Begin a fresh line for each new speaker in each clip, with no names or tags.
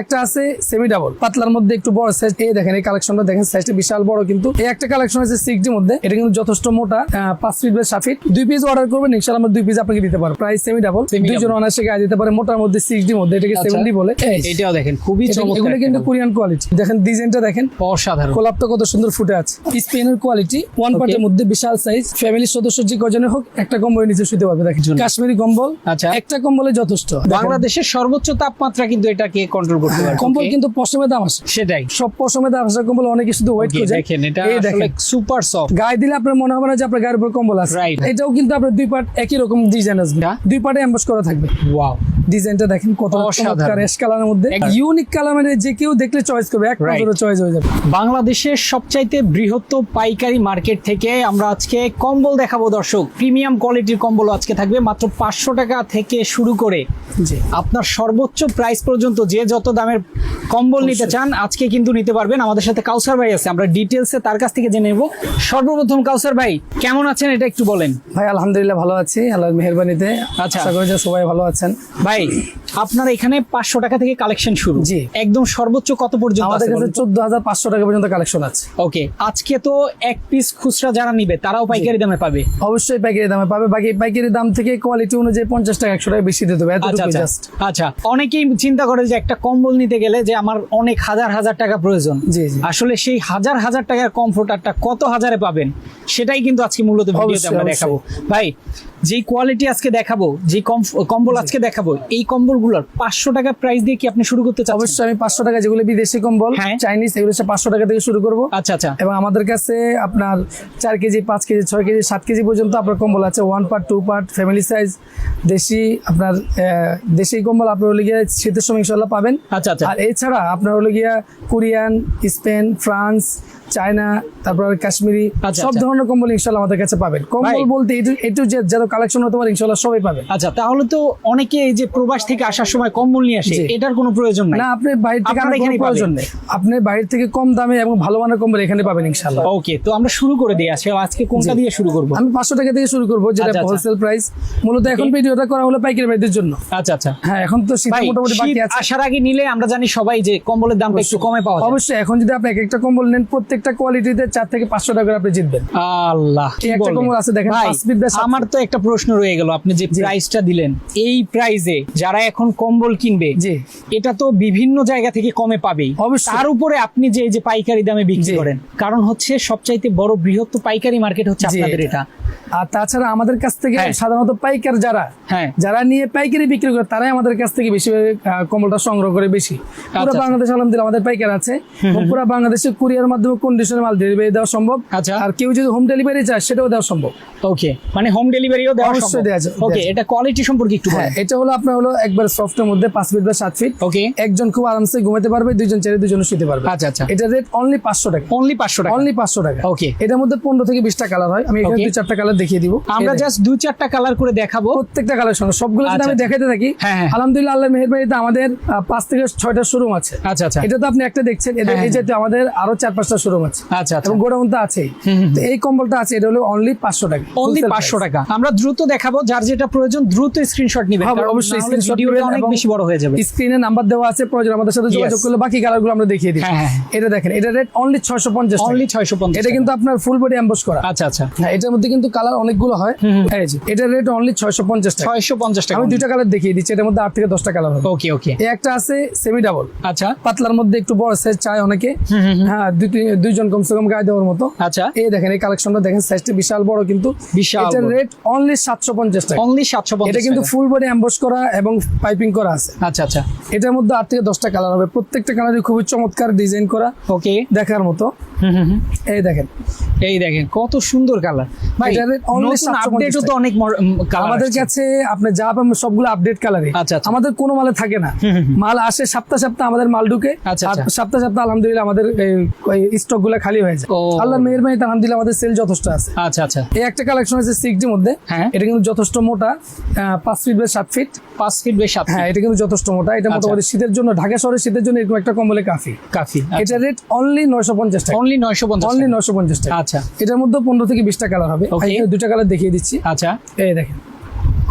একটা আছে semi double পাতলার মধ্যে একটু বড় সাইজ এই দেখেন এই কালেকশনটা দেখেন সাইজটা বিশাল বড় কিন্তু। এই একটা কালেকশন আছে সিক্স ডি মধ্যে। এটা কিন্তু যথেষ্ট মোটা পাঁচ ফিট বা সাত ফিট দুই পিস অর্ডার করবেন ইনশাল্লাহ আমরা দুই পিস আপনাকে দিতে পারব। প্রাইস সেমি ডাবল দুইজন। অনার্সে গায়ে দিতে পারে মোটার মধ্যে সিক্স ডি মধ্যে। এটাকে
আচ্ছা।
সেভেন ডি বলে।
এটাও দেখেন খুবই
এগুলো কিন্তু কোরিয়ান কোয়ালিটি দেখেন ডিজাইনটা দেখেন।
অসাধারণ।
কোলাপটা কত সুন্দর ফুটে আছে। স্পেনের কোয়ালিটি ওয়ান. পার্টের মধ্যে বিশাল সাইজ ফ্যামিলির সদস্য যে কজনে হোক একটা কম্বল নিচে শুতে পারবে দেখেন কাশ্মীরি কম্বল।
আচ্ছা।
একটা কম্বলে যথেষ্ট।
বাংলাদেশের সর্বোচ্চ তাপমাত্রা কিন্তু এটাকে কন্ট্রোল করতে পারে
কম্বল কিন্তু পশমে দাম আছে।
সেটাই।
সব পশমে দাম আছে কম্বল অনেকে শুধু ওয়েট করে
দেখেন এটা আসলে সুপার সফট
গায়ে দিলে আপনার মনে হবে না যে আপনার গায়ের উপর কম্বল আছে. এটাও কিন্তু আপনার দুই পার্ট একই রকম ডিজাইন আসবে
হ্যাঁ।
দুই পার্টে এমবস করা থাকবে।
ওয়াও
ডিজাইনটা দেখেন কত
অসাধারণ।
অ্যাশ কালারের মধ্যে। ইউনিক কালার যে কেউ দেখলে চয়েস করবে। এক. নজরে চয়েস হয়ে যাবে।
বাংলাদেশের সবচাইতে বৃহত্তম পাইকারি মার্কেট থেকে আমরা আজকে কম্বল দেখাবো দর্শক। প্রিমিয়াম কোয়ালিটির কম্বল আজকে থাকবে। মাত্র পাঁচশো টাকা থেকে শুরু করে আপনার সর্বোচ্চ প্রাইস পর্যন্ত যে যত দামের কম্বল নিতে চান আজকে কিন্তু নিতে পারবেন। আমাদের সাথে কাউসার ভাই আছে আমরা ডিটেলসে তার কাছ থেকে জেনে নেব। সর্বপ্রথম কাউসার ভাই কেমন আছেন এটা একটু বলেন।
ভাই আলহামদুলিল্লাহ ভালো আছি আল্লাহর মেহরবানিতে।
আচ্ছা।
আশা করি যে সবাই ভালো আছেন।
ভাই আপনার এখানে পাঁচশো টাকা থেকে কালেকশন শুরু।
জি।
একদম সর্বোচ্চ কত পর্যন্ত
আমাদের কাছে চোদ্দ হাজার পাঁচশো টাকা পর্যন্ত কালেকশন আছে।
ওকে আজকে তো এক পিস খুচরা যারা নিবে তারাও পাইকারি দামে পাবে।
অবশ্যই পাইকারি দামে পাবে। বাকি পাইকারি দাম থেকে কোয়ালিটি অনুযায়ী পঞ্চাশ টাকা একশো টাকা বেশি দিতে হবে।
আচ্ছা
এতটুকু
আচ্ছা।
জাস্ট
আচ্ছা অনেকেই চিন্তা করে যে একটা কম্বল নিতে গেলে যে আমার অনেক হাজার হাজার টাকা প্রয়োজন। আসলে সেই হাজার হাজার টাকার কমফোর্টারটা কত হাজারে পাবেন সেটাই কিন্তু আজকে মূলত ভিডিওতে আমরা দেখাবো। ভাই যেই কোয়ালিটি আজকে দেখাবো যে কম্বল আজকে দেখাবো এই কম্বলগুলোর পাঁচশো টাকা প্রাইস দিয়ে কি আপনি শুরু করতে চাচ্ছেন?
অবশ্যই আমি পাঁচশো টাকা যেগুলো বিদেশি কম্বল
হ্যাঁ।
চাইনিজ এগুলো পাঁচশো টাকা থেকে শুরু করব।
আচ্ছা আচ্ছা।
এবং আমাদের কাছে আপনার চার কেজি পাঁচ কেজি ছয় কেজি সাত কেজি পর্যন্ত আপনার কম্বল আছে। One part two part family size দেশি আপনার দেশি কম্বল আপনার হলে গিয়ে শীতের সময় ইনশাল্লাহ পাবেন।
আচ্ছা আচ্ছা।
আর এছাড়া আপনার হলে গিয়া কোরিয়ান স্পেন ফ্রান্স চায়না তারপর কাশ্মীরি
আচ্ছা,
সব
আচ্ছা।
ধরনের কম্বল ইনশাল্লাহ আমাদের কাছে পাবেন। কম্বল বলতে এটু যে যত কালেকশন হতে পারে ইনশাল্লাহ সবাই পাবেন
আচ্ছা তাহলে তো অনেকে এই যে প্রবাস থেকে আসার সময় কম্বল নিয়ে আসে এটার কোনো প্রয়োজন নাই।
না আপনি বাইরে থেকে কোনো
এখানেই
প্রয়োজন নেই। আপনি বাইরে থেকে কম দামে এবং ভালো মানের কম্বল এখানে পাবেন ইনশাল্লাহ।
ওকে তো আমরা শুরু করে দিই আজকে। আজকে কোনটা দিয়ে শুরু করব?
আমি পাঁচশো টাকা থেকে শুরু করব যেটা
আচ্ছা, আচ্ছা।
হোলসেল প্রাইস মূলত এখন ভিডিওটা করা হলো পাইকারি ভাইদের জন্য।
আচ্ছা আচ্ছা।
হ্যাঁ এখন তো শীত মোটামুটি বাকি আছে।
আসার আগে নিলে আমরা জানি সবাই যে কম্বলের দামটা একটু কমে পাওয়া যায়
অবশ্যই এখন যদি আপনি এক একটা কম্বল নেন প্রত্যেকটা কোয়ালিটিতে চার থেকে পাঁচশো টাকা করে আপনি জিতবেন।
আল্লাহ
একটা কোমর আছে দেখেন,
আমার তো একটা প্রশ্ন রয়ে গেল আপনি যে প্রাইসটা দিলেন এই প্রাইজে যারা এখন কম্বল কিনবে
যে
এটা তো বিভিন্ন জায়গা থেকে কমে পাবেই। তার উপরে আপনি যে যে পাইকারি দামে বিক্রি করেন কারণ হচ্ছে সবচাইতে বড় বৃহত্তর পাইকারি মার্কেট হচ্ছে আপনাদের
এটা। আর তাছাড়া আমাদের কাছ থেকে
হ্যাঁ।
সাধারণত পাইকার যারা
হ্যাঁ।
যারা নিয়ে পাইকারি বিক্রি করে তারাই আমাদের কাছ থেকে বেশি কম্বলটা সংগ্রহ করে বেশি। পুরো
আচ্ছা।
বাংলাদেশ আলহামদুলিল্লাহ আমাদের পাইকার আছে। পুরো বাংলাদেশে কুরিয়ার মাধ্যমে কন্ডিশনের মাল ডেলিভারি দেওয়া সম্ভব।
আচ্ছা।
আর কেউ যদি হোম ডেলিভারি চায় সেটাও দেওয়া সম্ভব।
ওকে মানে হোম ডেলিভারিও দেওয়া
অবশ্যই দেওয়া যায়-
ওকে এটা কোয়ালিটি সম্পর্কে একটু
হ্যাঁ এটা হলো আপনার হলো একবার সফটের মধ্যে পাঁচ ফিট বা সাত ফিট
ওকে
একজন খুব আরামসে ঘুমাতে পারবে দুইজন চাইলে দুজন শুতে পারবে।
আচ্ছা, আচ্ছা।
এটা রেট অনলি পাঁচশো টাকা।
অনলি পাঁচশো টাকা।
অনলি পাঁচশো টাকা।
ওকে
এটার মধ্যে পনেরো থেকে বিশটা কালার হয়। আমি এখানে দুই চারটা কালার দেখিয়ে দিব।
আমরা জাস্ট দুই চারটা কালার করে দেখাবো।
প্রত্যেকটা কালার সঙ্গে সবগুলো যদি
আচ্ছা,
আমি
আচ্ছা।
দেখাতে থাকি
হ্যাঁ, হ্যাঁ।
আলহামদুলিল্লাহ আল্লাহ মেহরবানিতে আমাদের পাঁচ থেকে ছয়টা শোরুম আছে।
আচ্ছা আচ্ছা।
এটা তো আপনি একটা দেখছেন এদের
হ্যাঁ,
এই যেতে আমাদের আরও চার পাঁচটা শোরুম আছে।
আচ্ছা আচ্ছা।
এবং গোডাউন তো আছেই। তো এই কম্বলটা আছে এটা হলো অনলি পাঁচশো টাকা
অনলি পাঁচশো টাকা। আমরা দ্রুত দেখাবো যার যেটা প্রয়োজন দ্রুত স্ক্রিনশট নিবেন।
অবশ্যই নেবেন
অনেক বেশি বড় হয়ে যাবে।
স্ক্রিনে নাম্বার দেওয়া আছে প্রয়োজন আমাদের সাথে যোগাযোগ করলে বাকি কালারগুলো আমরা দেখিয়ে দিই। এটা দেখেন এটা রেট অনলি ছয়শো পঞ্চাশ
অনলি ছয়শো পঞ্চাশ
এটা কিন্তু আপনার ফুল বডি অ্যাম্বস করা।
আচ্ছা আচ্ছা।
হ্যাঁ এটার মধ্যে কিন্তু কালার অনেকগুলো হয়। এই যে এটার রেট অনলি ছয়শো পঞ্চাশ টাকা।
ছয়শো পঞ্চাশ টাকা
আমি দুইটা কালার দেখিয়ে দিচ্ছি এটার মধ্যে আট থেকে দশটা কালার হবে।
ওকে ওকে
একটা আছে সেমি ডাবল
আচ্ছা।
পাতলার মধ্যে একটু বড় সাইজ চায় অনেকে। হ্যাঁ দুইজন কমসে কম গায়ে দেওয়ার মতো।
আচ্ছা।
এই দেখেন এই কালেকশনটা দেখেন সাইজটা বিশাল বড় কিন্তু।
বিশাল
এটার রেট অনলি সাতশো পঞ্চাশ টাকা।
অনলি সাতশো
এটা কিন্তু ফুল বডি অ্যাম্বস করা এবং পাইপিং করা আছে।
আচ্ছা আচ্ছা।
এটার মধ্যে আট থেকে দশটা কালার হবে। প্রত্যেকটা কালারই খুবই চমৎকার ডিজাইন করা।
ওকে
দেখার মতো। এই দেখেন।
এই দেখেন কত সুন্দর কালার ভাই নতুন আপডেটও তো অনেক
আমাদের কাছে আপনি যা পাবেন সবগুলো আপডেট কালারে
আচ্ছা, আচ্ছা।
আমাদের কোনো মালে থাকে না। মাল আসে সপ্তাহ সপ্তাহ আমাদের মাল ঢুকে।
আচ্ছা, আচ্ছা।
সপ্তাহ সপ্তাহ আলহামদুলিল্লাহ আমাদের স্টকগুলো খালি হয়ে যায়। মেহরবানিতে আলহামদুলিল্লাহ আমাদের সেল যথেষ্ট আছে।
আচ্ছা আচ্ছা।
এই একটা কালেকশন আছে সিক্স ডি মধ্যে।
হ্যাঁ।
এটা কিন্তু যথেষ্ট মোটা পাঁচ ফিট বাই সাত ফিট
পাঁচ ফিট বেশ সাত
হ্যাঁ এটা কিন্তু যথেষ্ট মোটা। এটা
আচ্ছা।
মোটামুটি শীতের জন্য ঢাকা শহরের শীতের জন্য এরকম একটা কম্বলে কাফি।
কাফি
এটা রেট অনলি নয়শো পঞ্চাশ টাকা।
অনলি নয়শো পঞ্চাশ
অনলি নয়শো পঞ্চাশ টাকা।
আচ্ছা।
এটার মধ্যে পনেরো থেকে বিশটা কালার হবে। আমি কালার দেখিয়ে দিচ্ছি।
আচ্ছা।
এই দেখেন।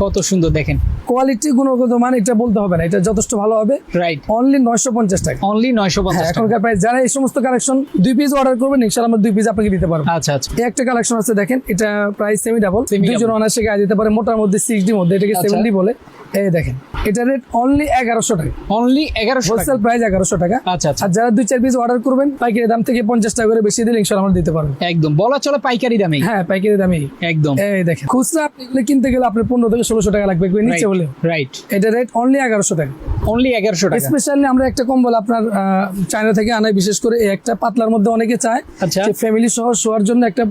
কত সুন্দর দেখেন।
কোয়ালিটি গুণগত মান এটা বলতে হবে না এটা যথেষ্ট ভালো হবে।
রাইট
অনলি নয়শো পঞ্চাশ টাকা।
অনলি নয়শো
হ্যাঁ,
পঞ্চাশ
এখনকার প্রাইস যারা এই সমস্ত কালেকশন দুই পিস অর্ডার করবেন ইনশাল আমরা দুই পিস আপনাকে দিতে পারব।
আচ্ছা আচ্ছা।
একটা কালেকশন আছে দেখেন এটা প্রাইস সেমি ডাবল
Semi
দুইজন অনার্সে গায়ে দিতে পারে মোটার মধ্যে সিক্স ডি মধ্যে এটাকে সেভেন্টি বলে। এই দেখেন এটা রেট অনলি এগারোশো টাকা।
অনলি এগারোশো
হোলসেল প্রাইস এগারোশো টাকা।
আচ্ছা আচ্ছা।
আর যারা দুই চার পিস অর্ডার করবেন পাইকারি দাম থেকে পঞ্চাশ টাকা করে বেশি দিলে ইনশাল্লাহ আমরা দিতে পারব।
একদম। বলা চলে পাইকারি দামে
হ্যাঁ পাইকারি দামে
একদম।
এই দেখেন খুচরা আপনি কিনতে গেলে আপনার পনেরো থেকে ষোলোশো টাকা লাগবে নিচে হলেও।
রাইট
এটা রেট অনলি এগারোশো টাকা।
অনলি এগারোশো টাকা।
স্পেশালি আমরা একটা কম্বল আপনার চায়না থেকে আনাই বিশেষ করে একটা পাতলার মধ্যে অনেকে চায়।
আচ্ছা।
ফ্যামিলি সহ শোয়ার জন্য একটা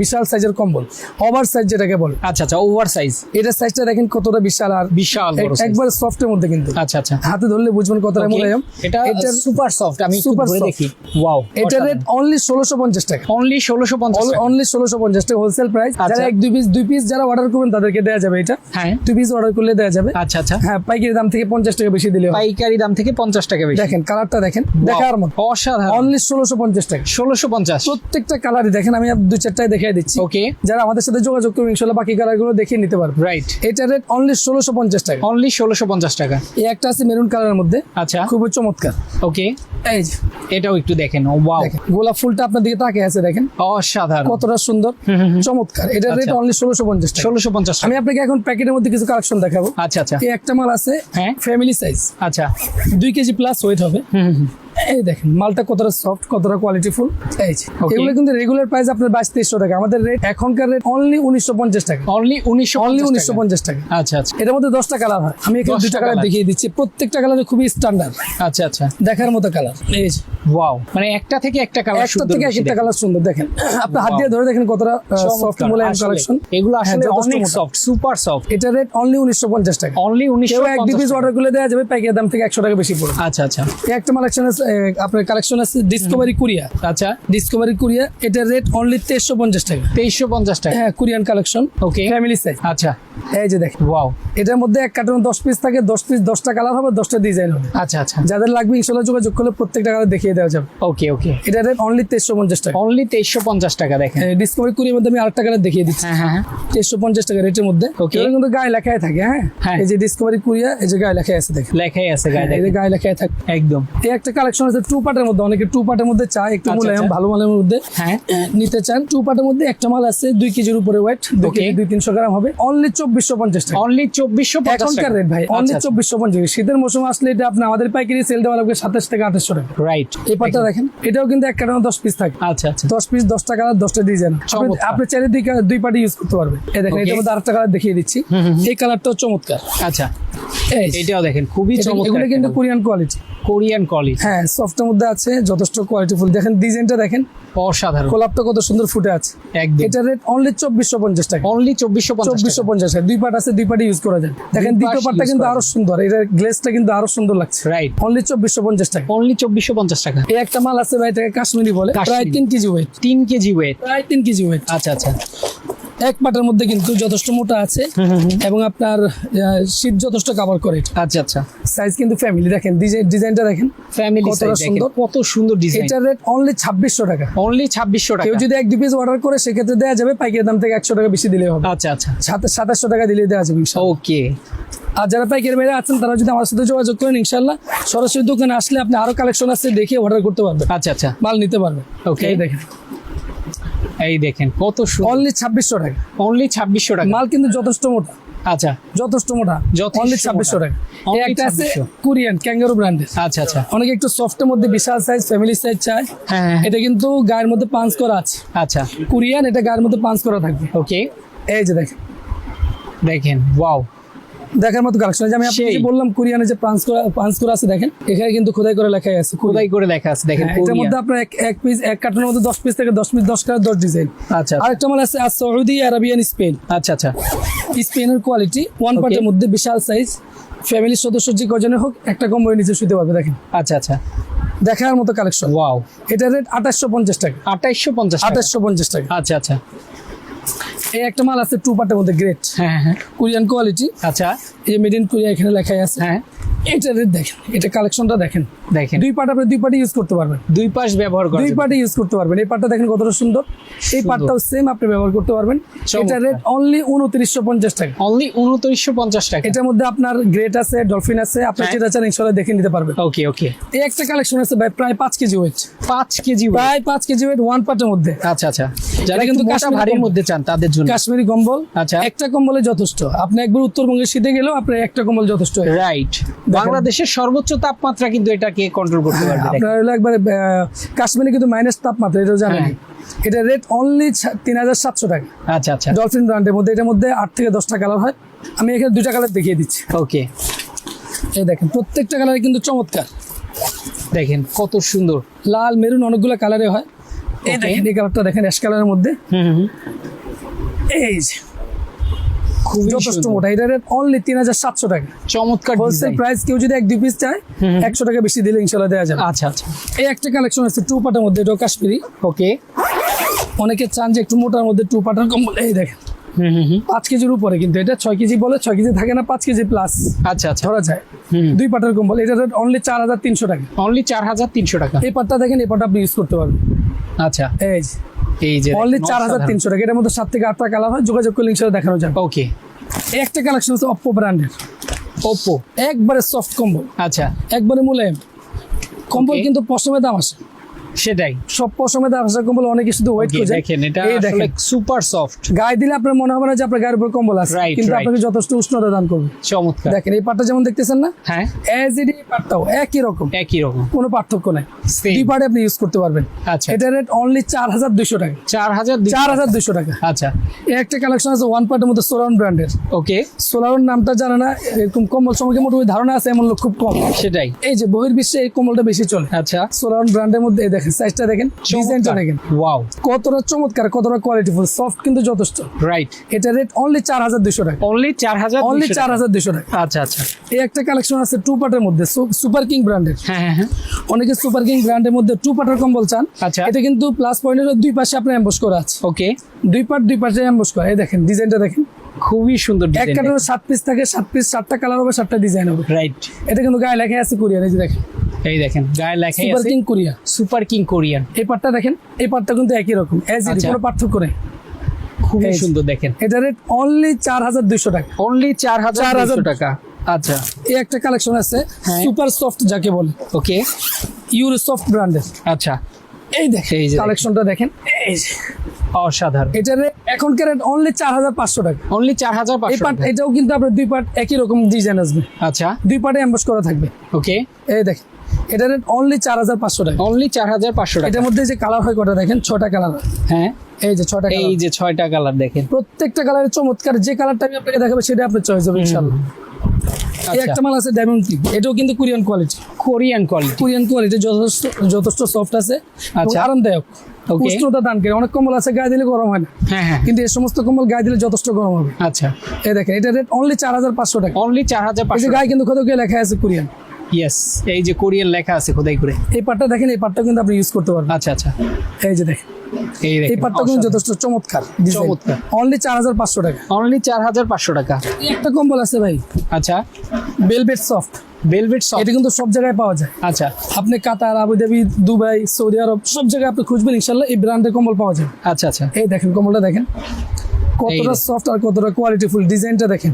বিশাল সাইজের কম্বল। ওভার সাইজ যেটাকে বলে।
আচ্ছা আচ্ছা ওভার সাইজ
এটা সাইজটা দেখেন কতটা বিশাল আর
বিশাল।
একবার সফটের মধ্যে কিন্তু।
আচ্ছা আচ্ছা।
হাতে ধরলে বুঝবেন কতটা মোলায়েম।
এটা
এটার
সুপার সফট আমি ধরে দেখি। ওয়াও
এটা রেট অনলি ষোলোশো পঞ্চাশ টাকা।
অনলি ষোলোশো পঞ্চাশ
অনলি ষোলোশো পঞ্চাশ টাকা হোলসেল প্রাইস
আচ্ছা।
যারা এক দুই পিস দুই পিস যারা অর্ডার করবেন তাদেরকে দেওয়া যাবে এটা।
হ্যাঁ।
দুই পিস অর্ডার করলে দেওয়া যাবে।
আচ্ছা আচ্ছা।
হ্যাঁ পাইকারি দাম থেকে পঞ্চাশ টাকা বেশি দিলে
পাইকারি দাম থেকে পঞ্চাশ টাকা বেশি।
দেখেন কালারটা দেখেন দেখার মতো।
অসাধারণ।
অনলি ষোলোশো পঞ্চাশ টাকা।
ষোলোশো পঞ্চাশ।
প্রত্যেকটা কালারই দেখেন আমি দু চারটায় দেখাই দিচ্ছি।
ওকে
যারা আমাদের সাথে যোগাযোগ করবে ইনশাল্লাহ বাকি কালারগুলো দেখিয়ে নিতে পারবে
রাইট
এটা রেট অনলি ষোলোশো পঞ্চাশ টাকা।
অনলি ষোলোশো পঞ্চাশ টাকা।
এই একটা আছে মেরুন কালারের মধ্যে।
আচ্ছা।
খুবই চমৎকার।
ওকে
এই যে
এটাও একটু দেখেন ওয়াও
গোলাপ ফুলটা আপনার দিকে তাকিয়ে আছে দেখেন।
অসাধারণ।
কতটা সুন্দর চমৎকার। এটা রেট
আচ্ছা।
অনলি ষোলোশো পঞ্চাশ
ষোলোশো পঞ্চাশ
আমি আপনাকে এখন প্যাকেটের মধ্যে কিছু কালেকশন দেখাবো।
আচ্ছা আচ্ছা।
একটা মাল আছে
হ্যাঁ।
ফ্যামিলি সাইজ
আচ্ছা।
দুই কেজি প্লাস ওয়েট হবে। এই দেখেন মালটা কতটা সফট কতটা কোয়ালিটি ফুল এই যে এগুলো কিন্তু রেগুলার প্রাইস আপনার বাইশ তেইশশো টাকা। আমাদের রেট এখনকার রেট অনলি উনিশশো পঞ্চাশ টাকা।
অনলি উনিশশো
অনলি উনিশশো পঞ্চাশ টাকা।
আচ্ছা আচ্ছা।
এটার মধ্যে দশটা কালার হয়। আমি এখানে
10টা
দুইটা কালার দেখিয়ে দিচ্ছি। প্রত্যেকটা কালার খুবই স্ট্যান্ডার্ড
আচ্ছা আচ্ছা।
দেখার মতো কালার এই যে।
ওয়াও মানে একটা থেকে একটা কালার
একটা থেকে এক একটা কালার সুন্দর। দেখেন আপনার হাত দিয়ে ধরে দেখেন কতটা সফট মোলায়েম কালেকশন
এগুলো
হ্যাঁ,
আসলে অনেক সফট সুপার সফট
এটা রেট অনলি উনিশশো পঞ্চাশ টাকা।
অনলি উনিশশো
এক দুই পিস অর্ডার করলে দেওয়া যাবে প্যাকের দাম থেকে একশো টাকা বেশি পড়বে।
আচ্ছা আচ্ছা।
একটা কালেকশন আছে এ, আপনার কালেকশন আছে ডিসকভারি কুরিয়া
আচ্ছা।
ডিসকভারি কুরিয়া এটার রেট অনলি তেইশশো পঞ্চাশ টাকা।
তেইশশো পঞ্চাশ টাকা।
হ্যাঁ Korean collection
Okay.
Family size
আচ্ছা।
এই যে দেখেন।
ওয়াও
এটার মধ্যে এক কার্টুন দশ পিস থাকে দশ পিস দশটা কালার হবে দশটা ডিজাইন হবে।
আচ্ছা আচ্ছা।
যাদের লাগবে ইনশাল্লাহ যোগাযোগ করলে প্রত্যেকটা কালার দেখিয়ে দেওয়া যাবে।
ওকে ওকে
এটা রেট অনলি তেইশশো পঞ্চাশ টাকা।
অনলি তেইশশো পঞ্চাশ টাকা দেখেন।
ডিসকভারি কুরিয়ার মধ্যে আমি আরেকটা কালার দেখিয়ে দিচ্ছি।
হ্যাঁ হ্যাঁ হ্যাঁ।
তেইশশো পঞ্চাশ টাকা রেটের মধ্যে। ওকে কিন্তু গায়ে লেখাই থাকে হ্যাঁ?
হ্যাঁ।
এই যে ডিসকভারি কুরিয়া এই যে গায়ে লেখাই আছে দেখেন।
লেখাই আছে গায়ে
এই যে
দেখেন।
গায়ে লেখাই থাকে।
একদম।
এই একটা কালেকশন আছে টু পার্টের মধ্যে অনেকে টু পার্টের মধ্যে চায় একটু
আচ্ছা, আচ্ছা।
ভালো মানের মধ্যে
হ্যাঁ।
নিতে চান। টু পার্টের মধ্যে একটা মাল আছে দুই কেজির উপরে ওয়েট দুই দুই তিনশো গ্রাম হবে। অনলি চব্বিশশো পঞ্চাশ টাকা।
অনলি চব্বিশশো
এখনকার রেট ভাই অনলি
আচ্ছা, আচ্ছা।
চব্বিশশো পঞ্চাশ শীতের মৌসুম আসলে এটা আপনি আমাদের পাইকারি সেল দেওয়া লাগবে সাতাশ থেকে আঠাশশো টাকা।
রাইট
এই পার্টটা দেখেন এটাও কিন্তু এক কারণে দশ পিস থাকে।
আচ্ছা আচ্ছা।
দশ পিস দশটা কালার দশটা ডিজাইন। আপনি চাইলে দুই পার্টি ইউজ করতে পারবেন। এই দেখেন. এটার মধ্যে আরেকটা কালার দেখিয়ে দিচ্ছি। এই কালারটাও চমৎকার।
আচ্ছা। এটাও দেখেন খুবই চমৎকার
কিন্তু কোরিয়ান কোয়ালিটি
কোরিয়ান কোয়ালিটি
হ্যাঁ সফটের মধ্যে আছে যথেষ্ট কোয়ালিটি ফুল। দেখেন ডিজাইনটা দেখেন।
অসাধারণ।
গোলাপটা কত সুন্দর ফুটে আছে।
একদম।
এটা রেট অনলি চব্বিশশো পঞ্চাশ টাকা।
অনলি চব্বিশশো
চব্বিশশো পঞ্চাশ টাকা। দুই পার্ট আছে দুই পার্টি ইউজ করা যায়। দেখেন দ্বিতীয়
পাশ
পার্টটা কিন্তু আরও সুন্দর। এটা গ্লেসটা কিন্তু আরও সুন্দর লাগছে।
রাইট
অনলি চব্বিশশো পঞ্চাশ টাকা।
অনলি চব্বিশশো পঞ্চাশ টাকা।
এই একটা মাল আছে ভাই এটাকে কাশ্মীরি বলে। প্রায়। তিন কেজি ওয়েট
তিন কেজি ওয়েট
প্রায় তিন কেজি ওয়েট
আচ্ছা আচ্ছা।
এক পাটের মধ্যে কিন্তু যথেষ্ট মোটা আছে এবং আপনার শীত যথেষ্ট কাভার করে
আচ্ছা আচ্ছা।
সাইজ কিন্তু ফ্যামিলি দেখেন ডিজাইনটা দেখেন।
ফ্যামিলি
কতটা সুন্দর।
কত সুন্দর ডিজাইন
এটার রেট অনলি ছাব্বিশশো টাকা।
অনলি ছাব্বিশশো টাকা।
কেউ যদি এক দু পিস অর্ডার করে সেক্ষেত্রে দেওয়া যাবে পাইকারি দাম থেকে একশো টাকা বেশি দিলে হবে।
আচ্ছা আচ্ছা।
সাত- সাতাশশো টাকা দিলে দেওয়া যাবে
ওকে
আর যারা পাইকারি বাইরে আছেন তারা যদি আমার সাথে যোগাযোগ করেন ইনশাল্লাহ সরাসরি দোকানে আসলে আপনি আরও কালেকশন আছে দেখে অর্ডার করতে পারবেন।
আচ্ছা আচ্ছা।
মাল নিতে পারবেন। ওকে দেখেন।
এই দেখেন কত
অনলি ছাব্বিশশো টাকা।
অনলি ছাব্বিশশো টাকা।
মাল কিন্তু যথেষ্ট মোটা।
আচ্ছা।
যথেষ্ট মোটা। অনলি ছাব্বিশশো টাকা। এই একটা আছে
2600
কোরিয়ান ক্যাঙ্গারো ব্র্যান্ডের
আচ্ছা আচ্ছা।
অনেকে একটু সফটের মধ্যে বিশাল সাইজ ফ্যামিলি সাইজ চায়।
হ্যাঁ হ্যাঁ।
এটা কিন্তু গায়ের মধ্যে পাঞ্চ করা আছে।
আচ্ছা।
কোরিয়ান এটা গায়ের মধ্যে পাঞ্চ করা থাকবে।
ওকে
এই যে দেখেন।
দেখেন ওয়াও
দেখার মতো কালেকশন আমি আপনাকে বললাম কোরিয়ানে যে পাঞ্চ করা পাঞ্চ করা আছে দেখেন। এখানে কিন্তু খোদাই করে লেখাই আছে
খোদাই করে লেখা আছে দেখেন
এটার মধ্যে আপনার এক এক পিস এক কার্টনের মধ্যে দশ পিস থেকে দশ পিস দশ কালার দশ ডিজাইন
আচ্ছা।
আরেকটা মাল আছে আর সৌদি আরবিয়ান স্পেন।
আচ্ছা আচ্ছা।
স্পেনের কোয়ালিটি ওয়ান. পার্টের মধ্যে বিশাল সাইজ ফ্যামিলির সদস্য যে কজনে হোক একটা কম্বল নিচে শুতে পারবে দেখেন।
আচ্ছা আচ্ছা।
দেখার মতো কালেকশন
ওয়াও
এটা রেট আঠাশশো পঞ্চাশ টাকা।
আঠাইশশো পঞ্চাশ।
আঠাশশো পঞ্চাশ টাকা।
আচ্ছা আচ্ছা।
এই একটা মাল আছে টু পার্টের মধ্যে গ্রেট
হ্যাঁ হ্যাঁ।
কোরিয়ান কোয়ালিটি
আচ্ছা।
এই মেড ইন কোরিয়া এখানে লেখাই আছে।
হ্যাঁ।
এটা রেট দেখেন এটা কালেকশনটা দেখেন।
দেখেন।
দুই পার্ট আপনি দুই পার্টি ইউজ করতে পারবেন।
দুই পাশ ব্যবহার করা
দুই। পার্টি ইউজ করতে পারবেন। এই পার্টটা দেখেন কতটা সুন্দর। এই। পার্টটাও সেম আপনি ব্যবহার করতে পারবেন। এটা রেট অনলি উনত্রিশশো পঞ্চাশ টাকা।
অনলি উনত্রিশশো পঞ্চাশ টাকা।
এটার মধ্যে আপনার গ্রেট আছে ডলফিন আছে আপনি
হ্যাঁ।
যেটা চান ইনশাল্লাহ দেখে নিতে পারবেন।
ওকে ওকে
এই একটা কালেকশন আছে ভাই প্রায় পাঁচ কেজি ওয়েট
পাঁচ কেজি।
প্রায় পাঁচ কেজি ওয়েট ওয়ান পার্টের মধ্যে।
আচ্ছা আচ্ছা। যারা কিন্তু
কাশ্মীরি
ভারীর
কম্বল।
মধ্যে চান তাদের জন্য।
কাশ্মীরি কম্বল।
আচ্ছা।
একটা কম্বলে যথেষ্ট। আপনি একবার উত্তরবঙ্গের শীতে গেলেও আপনার একটা কম্বল যথেষ্ট।
রাইট বাংলাদেশের সর্বোচ্চ তাপমাত্রা কিন্তু এটাকে কন্ট্রোল করতে পারবে।
আপনার হলো একবারে কাশ্মীরে কিন্তু মাইনাস তাপমাত্রা এটাও জানেন
হ্যাঁ।
এটা রেট অনলি তিন হাজার সাতশো টাকা।
আচ্ছা আচ্ছা।
ডলফিন ব্র্যান্ডের মধ্যে এটার মধ্যে আট থেকে দশটা কালার হয়। আমি এখানে দুইটা কালার দেখিয়ে দিচ্ছি।
ওকে
এই দেখেন প্রত্যেকটা কালারে কিন্তু চমৎকার।
দেখেন কত সুন্দর।
লাল মেরুন অনেকগুলো কালারে হয়। এই. দেখেন এই কালারটা দেখেন অ্যাশ কালারের মধ্যে।
হুম হুম।
এই যে। যথেষ্ট। মোটা এটা রেট অনলি তিন হাজার সাতশো টাকা।
চমৎকার
হোলসেল প্রাইস কেউ যদি এক দুই পিস চায় একশো টাকা বেশি দিলে ইনশাল্লাহ দেওয়া যাবে।
আচ্ছা আচ্ছা।
এই একটা কালেকশন আছে টু পার্টের মধ্যে এটাও কাশ্মীরি।
ওকে।
অনেকে চান যে একটু মোটার মধ্যে টু পার্টের কম্বল। এই দেখেন।
হুম হুম হুম।
পাঁচ কেজির উপরে কিন্তু এটা ছয় কেজি বলে ছয় কেজি থাকে না পাঁচ কেজি প্লাস
আচ্ছা আচ্ছা।
ধরা যায়। দুই পাটের কম্বল এটা অনলি চার হাজার তিনশো টাকা।
অনলি চার হাজার তিনশো টাকা।
এই পাটটা দেখেন এই পাটটা আপনি ইউজ করতে পারবেন।
আচ্ছা।
এই
এই যে
অনলি চার হাজার তিনশো টাকা। এটার মধ্যে সাত থেকে আটটা কালার হয়। যোগাযোগ করলে ইনশাল্লাহ দেখানো যাবে।
ওকে
একটা কালেকশন আছে অপ্পো ব্র্যান্ডের
ওপো
একবারে সফট কম্বল
আচ্ছা।
একবারে মূলে কম্বল কিন্তু পশমের দাম আসে
সেটাই।
সব পশমের আসে কম্বল অনেকে শুধু ওয়েট করে
দেখেন এটা আসলে সুপার সফট
গায়ে দিলে আপনার মনে হবে না যে আপনার গায়ের উপর কম্বল আছে কিন্তু আপনাকে যথেষ্ট উষ্ণতা দান করবে।
চমৎকার।
দেখেন এই পাটটা যেমন দেখতেছেন না
হ্যাঁ।
এজ ইডি পাটটাও একই রকম।
একই রকম।
কোনো পার্থক্য নাই। দুই পার্টে আপনি ইউজ করতে পারবেন।
আচ্ছা।
এটা রেট অনলি চার হাজার দুশো টাকা।
চার হাজার
চার হাজার দুশো টাকা।
আচ্ছা।
এই একটা কালেকশন আছে ওয়ান পার্টের মধ্যে সোলারন ব্র্যান্ডের
ওকে
সোলারন নামটা জানে না এরকম কম্বল সম্পর্কে মোটামুটি ধারণা আছে এমন লোক খুব কম।
সেটাই।
এই যে বহির্বিশ্বে এই কম্বলটা বেশি চলে।
আচ্ছা।
সোলারন ব্র্যান্ডের মধ্যে দেখেন সাইজটা দেখেন ডিজাইনটা দেখেন।
ওয়াও
কতটা চমৎকার কতটা কোয়ালিটিফুল সফট কিন্তু যথেষ্ট।
রাইট
এটা রেট অনলি চার হাজার দুশো টাকা।
অনলি চার হাজার
অনলি চার হাজার দুশো টাকা।
আচ্ছা আচ্ছা।
এই একটা কালেকশন আছে টু পার্টের মধ্যে সুপার কিং ব্র্যান্ডের
হ্যাঁ হ্যাঁ
অনেকে সুপার কিং ব্র্যান্ডের মধ্যে টু পার্টের কম্বল চান।
আচ্ছা।
এটা কিন্তু প্লাস পয়েন্টের দুই পাশে আপনার এম্বস করা আছে।
ওকে
দুই পার্ট দুই পাশে এম্বস করা। এই দেখেন ডিজাইনটা দেখেন।
খুবই সুন্দর
এক কাটার সাত পিস থাকে সাত পিস সাতটা কালার হবে সাতটা ডিজাইন হবে।
রাইট
এটা কিন্তু গায়ে লেখা আছে কোরিয়ান এই যে দেখেন।
এই দেখেন গায়ে লেখাই
super king Korea
super king Korean
এই পার্টটা দেখেন এই পার্টটা কিন্তু একই রকম এজ
আচ্ছা।
কোনো পার্থক্য নেই।
খুবই সুন্দর দেখেন।
এটা রেট অনলি চার হাজার দুইশো টাকা।
অনলি চার হাজার
4,000
টাকা। আচ্ছা।
এই একটা কালেকশন আছে
হ্যাঁ।
সুপার সফট যাকে বলে।
ওকে
ইউরো সফট ব্র্যান্ডের
আচ্ছা।
এই দেখেন
এই যে
কালেকশনটা দেখেন এই যে।
অসাধারণ।
এটা রেট এখনকার রেট অনলি চার হাজার পাঁচশো টাকা।
অনলি চার হাজার পাঁচশো
পার্ট এটাও কিন্তু আপনার দুই পার্ট একই রকম ডিজাইন আসবে।
আচ্ছা।
দুই পার্টে অ্যাম্বাস করা থাকবে।
ওকে
এই দেখেন এটা রেট অনলি চার হাজার পাঁচশো টাকা।
অনলি চার হাজার পাঁচশো টাকা।
এটার মধ্যে যে কালার হয় কটা দেখেন? ছটা কালার
হ্যাঁ।
এই যে ছটা
এই যে ছয়টা কালার দেখেন।
প্রত্যেকটা কালারের চমৎকার যে কালারটা আমি আপনাকে দেখাবো সেটা আপনার চয়েস হবে ইনশাল্লাহ এই
আচ্ছা।
একটা মাল আছে ডায়মন্ড কিং এটাও কিন্তু Korean quality
Korean quality
Korean quality যথেষ্ট যথেষ্ট সফট আছে।
আচ্ছা।
আরামদায়ক. উষ্ণতা দান করে। অনেক কম্বল আছে গায়ে দিলে গরম হয় না।
হ্যাঁ হ্যাঁ।
কিন্তু এই সমস্ত কম্বল গায়ে দিলে যথেষ্ট গরম হবে।
আচ্ছা।
এই দেখেন এটা রেট অনলি চার হাজার পাঁচশো টাকা।
অনলি চার হাজার পাঁচশো
গায়ে কিন্তু কোথাও গিয়ে লেখা আছে কোরিয়ান।
ইয়েস এই যে কোরিয়ান লেখা আছে খোদাই করে।
এই পাটটা দেখেন এই পাটটা কিন্তু আপনি ইউজ করতে পারবেন।
আচ্ছা আচ্ছা।
এই যে দেখেন।
এই
পাটটা কিন্তু যথেষ্ট চমৎকার
চমৎকার।
অনলি চার হাজার পাঁচশো টাকা।
অনলি চার হাজার পাঁচশো টাকা।
একটা কম্বল আছে ভাই।
আচ্ছা।
বেলভেট সফট
ভেলভেট সফট
এটা কিন্তু সব জায়গায় পাওয়া যায়।
আচ্ছা।
আপনি Qatar Abu Dhabi Dubai Saudi Arab সব জায়গায় আপনি খুঁজবেন ইনশাল্লাহ এই ব্র্যান্ডের কম্বল পাওয়া যায়
আচ্ছা আচ্ছা।
এই দেখেন কম্বলটা দেখেন। কতটা সফট আর কতটা কোয়ালিটিফুল ডিজাইনটা দেখেন.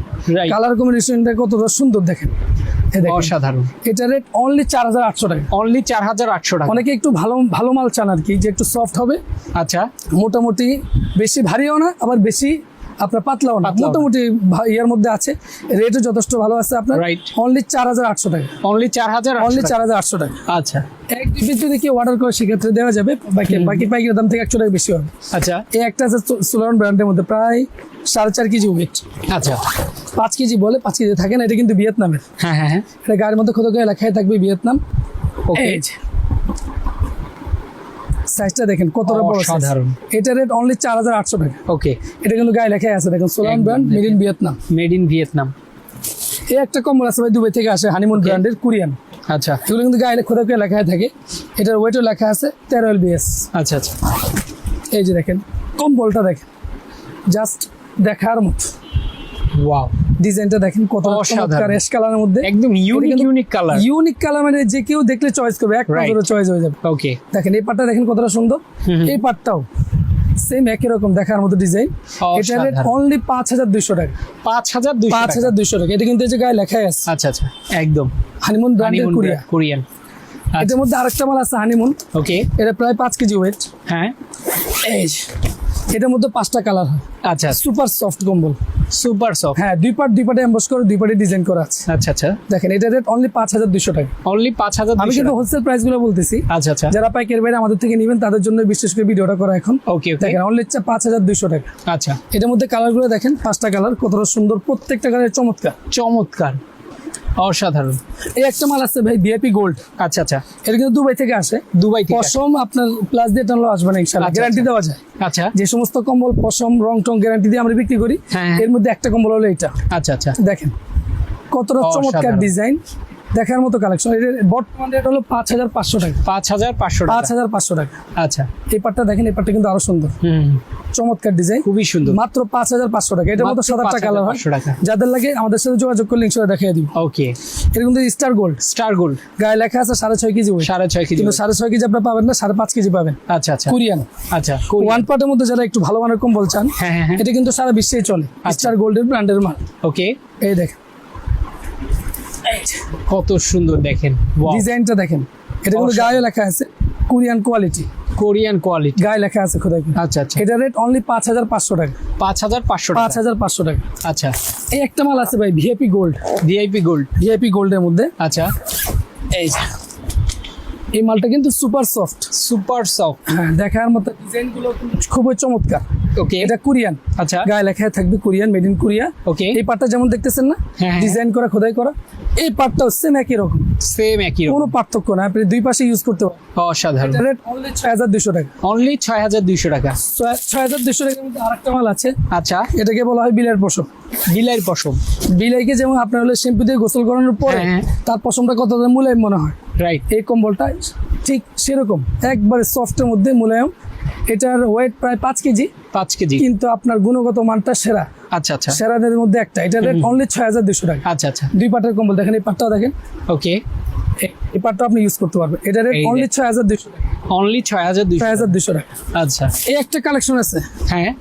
কালার কম্বিনেশনটা কতটা সুন্দর দেখেন।
অসাধারণ।
এটা রেট অনলি চার হাজার আটশো টাকা।
অনলি চার হাজার আটশো টাকা।
অনেকে একটু ভালো ভালো মাল চান আর কি যে একটু সফট হবে।
আচ্ছা।
মোটামুটি বেশি ভারীও না আবার বেশি আপনার পাতলাও না মোটামুটি ইয়ার মধ্যে আছে। রেটও যথেষ্ট ভালো আছে আপনার।
Right.
অনলি চার হাজার আটশো টাকা।
অনলি চার হাজার
অনলি চার হাজার আটশো টাকা।
আচ্ছা।
এক পিস যদি কেউ অর্ডার করে সেক্ষেত্রে দেওয়া যাবে। বাকি বাকি পাইকারি দাম থেকে একশো টাকা বেশি হবে।
আচ্ছা।
এই একটা আছে সুলন ব্র্যান্ডের মধ্যে প্রায় সাড়ে চার কেজি ওয়েট
আচ্ছা।
পাঁচ কেজি বলে পাঁচ কেজি থাকে না এটা কিন্তু ভিয়েতনামের।
হ্যাঁ হ্যাঁ হ্যাঁ।
এটা গাড়ির মধ্যে কোথাও লেখাই থাকবে ভিয়েতনাম।
ওকে।
সাইজটা দেখেন কতটা বড়।
অসাধারণ।
এটা রেট অনলি চার হাজার আটশো টাকা।
ওকে
এটা কিন্তু গায়ে লেখাই আছে দেখেন Solan brand made in Vietnam
made in Vietnam
এই একটা কম্বল আছে ভাই দুবাই থেকে আসে হানিমুন ব্র্যান্ডের কোরিয়ান
আচ্ছা।
এগুলো কিন্তু গায়ে খোদা করে লেখা থাকে। এটার ওয়েটও লেখা আছে তেরো এল বিএস
আচ্ছা আচ্ছা।
এই যে দেখেন কম্বলটা দেখেন। জাস্ট দেখার মতো।
ওয়াও
ডিজাইনটা দেখেন কত। চমৎকার অ্যাশ কালারের মধ্যে।
একদম unique unique colour
unique colour মানে যে কেউ দেখলে চয়েস করবে এক. নজরে চয়েস হয়ে যাবে।
ওকে
দেখেন এই পাটটা দেখেন কতটা সুন্দর। এই পাটটাও সেম একই রকম দেখার মতো ডিজাইন এটা রেট অনলি পাঁচ হাজার দুইশো টাকা।
পাঁচ হাজার
পাঁচ হাজার দুইশো টাকা। এটা কিন্তু এই যে গায়ে লেখাই আছে।
আচ্ছা আচ্ছা। একদম।
হানিমুন ব্র্যান্ডের কোরিয়া
কোরিয়ান
এটার মধ্যে আরেকটা মাল আছে হানিমুন
ওকে
এটা প্রায় পাঁচ কেজি ওয়েট
হ্যাঁ।
এই এটার মধ্যে পাঁচটা কালার হয়।
আচ্ছা।
সুপার সফট কম্বল।
Super soft.
হ্যাঁ দুই পার্ট দুই পার্টে এম্বস করে দুই পার্টে ডিজাইন করা আছে।
আচ্ছা আচ্ছা।
দেখেন এটা রেট অনলি পাঁচ হাজার দুশো টাকা।
অনলি পাঁচ হাজার
আমি কিন্তু হোলসেল প্রাইসগুলো বলতেছি।
আচ্ছা আচ্ছা।
যারা পাইকারি বাইরে আমাদের থেকে নেবেন তাদের জন্য বিশেষ করে ভিডিওটা করা এখন।
ওকে
দেখেন অনলি পাঁচ হাজার দুইশো টাকা।
আচ্ছা।
এটার মধ্যে কালারগুলো দেখেন পাঁচটা কালার কতটা সুন্দর প্রত্যেকটা কালার চমৎকার।
চমৎকার। অসাধারণ।
এই একটা মাল আছে ভাই ভিআইপি গোল্ড
আচ্ছা আচ্ছা।
এটা কিন্তু দুবাই থেকে আসে।
দুবাই থেকে
পশম আপনার প্লাস দিয়ে টানলো আসবে না ইনশাল্লাহ
আচ্ছা,
গ্যারান্টি
আচ্ছা।
দেওয়া যায়।
আচ্ছা।
যে সমস্ত কম্বল পশম রং টং গ্যারান্টি দিয়ে আমরা বিক্রি করি।
হ্যাঁ, হ্যাঁ।
এর মধ্যে একটা কম্বল হলো এটা।
আচ্ছা আচ্ছা।
দেখেন কতটা চমৎকার ডিজাইন দেখার মতো কালেকশন এর বর্তমান রেট হলো পাঁচ হাজার পাঁচশো টাকা।
পাঁচ হাজার পাঁচশো
পাঁচ
টাকা
হাজার পাঁচশো টাকা।
আচ্ছা।
এই পাটটা দেখেন এই পাটটা কিন্তু আরও সুন্দর।
হুম
চমৎকার ডিজাইন
খুবই সুন্দর।
মাত্র পাঁচ হাজার পাঁচশো টাকা। এটার মতো সাত আটটা কালার হয়।
5,500 টাকা।
যাদের লাগে আমাদের সাথে যোগাযোগ করলে ইনশাল্লাহ দেখিয়ে দিব।
ওকে
এটা কিন্তু স্টার গোল্ড
স্টার গোল্ড
গায়ে লেখা আছে সাড়ে ছয় কেজি।
সাড়ে ছয় কেজি
কিন্তু সাড়ে ছয় কেজি আপনার পাবেন না সাড়ে পাঁচ কেজি পাবেন।
আচ্ছা আচ্ছা।
কোরিয়ান
আচ্ছা
ওয়ান পার্টের মধ্যে যারা একটু ভালো মানের কম্বল চান
হ্যাঁ হ্যাঁ হ্যাঁ।
এটা কিন্তু সারা বিশ্বেই চলে। স্টার গোল্ডের ব্র্যান্ডের মাল।
ওকে
এই দেখেন।
কত সুন্দর দেখেন।
ডিজাইনটা দেখেন। এটা কিন্তু গায়ে লেখা আছে কোরিয়ান কোয়ালিটি
কোরিয়ান কোয়ালিটি
গায়ে লেখা আছে খোদাই।
আচ্ছা আচ্ছা।
এটা রেট অনলি পাঁচ হাজার পাঁচশো টাকা।
পাঁচ হাজার পাঁচশো
পাঁচ
টাকা
হাজার পাঁচশো টাকা।
আচ্ছা।
এই একটা মাল আছে ভাই VIP gold
VIP gold
VIP গোল্ডের মধ্যে।
আচ্ছা।
এই যে। এই মালটা কিন্তু সুপার সফট
সুপার সফট
হ্যাঁ দেখার মতো ডিজাইনগুলো খুবই চমৎকার।
ওকে
এটা কোরিয়ান।
আচ্ছা।
গায়ে লেখা থাকবে Korean made in Korea
okay
এই পাটটা যেমন দেখতেছেন না
হ্যাঁ, হ্যাঁ।
ডিজাইন করা খোদাই করা এই পাটটাও সেম একই রকম।
সেম একই রকম।
কোনো পার্থক্য না আপনি দুই পাশে ইউজ করতে পারেন।
অসাধারণ।
রেট অনলি ছয় হাজার দুশো টাকা।
অনলি ছয় হাজার দুইশো টাকা।
ছয়- ছয় হাজার দুশো টাকার মধ্যে আরেকটা মাল আছে।
আচ্ছা।
এটাকে বলা হয় বিলের পশম।
বিলের পশম।
বিলাইকে যেমন আপনার হলে শ্যাম্পু দিয়ে গোসল করানোর পরে
হ্যাঁ, হ্যাঁ।
তার পশমটা কতটা মুলায়ম মনে হয়?
রাইট
এই কম্বলটা ঠিক সেরকম একবারে সফটের মধ্যে মুলায়ম। এটার ওয়েট প্রায় পাঁচ কেজি।
পাঁচ কেজি।
কিন্তু আপনার গুণগত মানটা সেরা।
আচ্ছা আচ্ছা।
সেরাদের মধ্যে একটা। এটা রেট অনলি ছয় হাজার দুশো টাকা।
আচ্ছা আচ্ছা।
দুই পাটের কম্বল। দেখেন এই পাটটাও দেখেন।
ওকে।
এই- পাটটা আপনি ইউজ করতে পারবেন। এটা রেট অনলি ছয় হাজার দুশো টাকা।
অনলি ছয় হাজার
ছয় হাজার দুশো টাকা।
আচ্ছা।
এই একটা কালেকশন আছে।
হ্যাঁ।